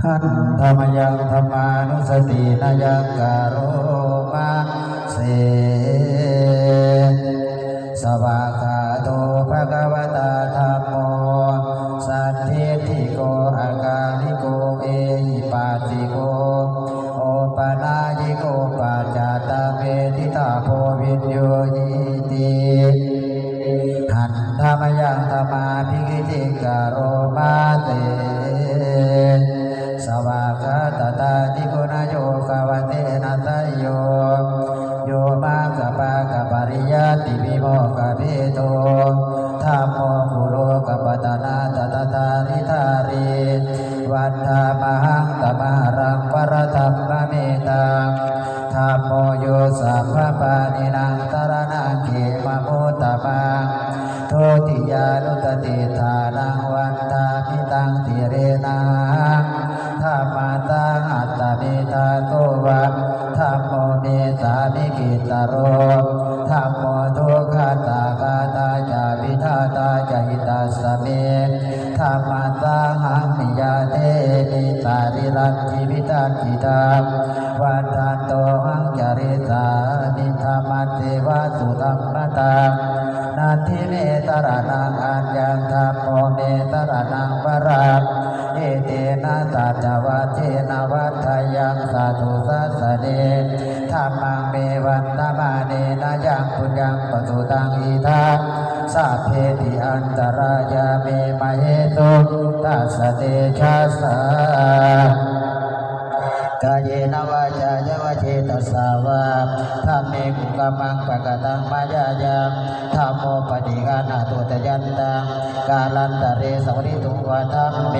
หันธรรมยังธรรมานุสตินายังกาโรมาเสสวากาโตภะคะวตาธัมโมสัทธิทิโกอากาลิโกเอหิปัสสิโกโอปนายิโกปัจจาตเวทิตาโพวิญโยยิติหันธรรมยังธรรมาภิกิจิกาโรมาเต สวากาตตาติโกนโยกาวเตนะตยโยโยมากะปะกะปริยาติวิโมกะปิโตธัมโมกุโลกะปตนาตตตาริธาริวัฏฏามหังตมหรังวรธัมมเมตังธัมโมโยสัพพปานินังตรณังเขมะมุตตะมังโทติยานุตติธานังวัน ตังอัตตเมตาโตวะธัมโมเมสามิกิตโรธัมโมทุกขตากาตาจาวิทาตาจหิตาสเมธัมมตังหังมิยาเตมิตาริรันจิวิตาจิตาวันทันโตหังจริสานิธรรมเทวสุธรรมตัง นาทิเมตระนังอัญญังธัมโมเมตระนังวรังเอเตนะสัจวัเทนะวัฏยังสาธุสัสเนธรรมังเมวันตมาเนนะยังปุญญังปตุตังอีทังสัพเพติอันตรายาเมมะเหตุตัสเตชะสา กายนวาจายวเจตสาวาธรรมเมกุกมังปะกตังมายายังธรรมโมปฏิกานาตุตยันตังกาลันตเรสวริตุวะธรรมเม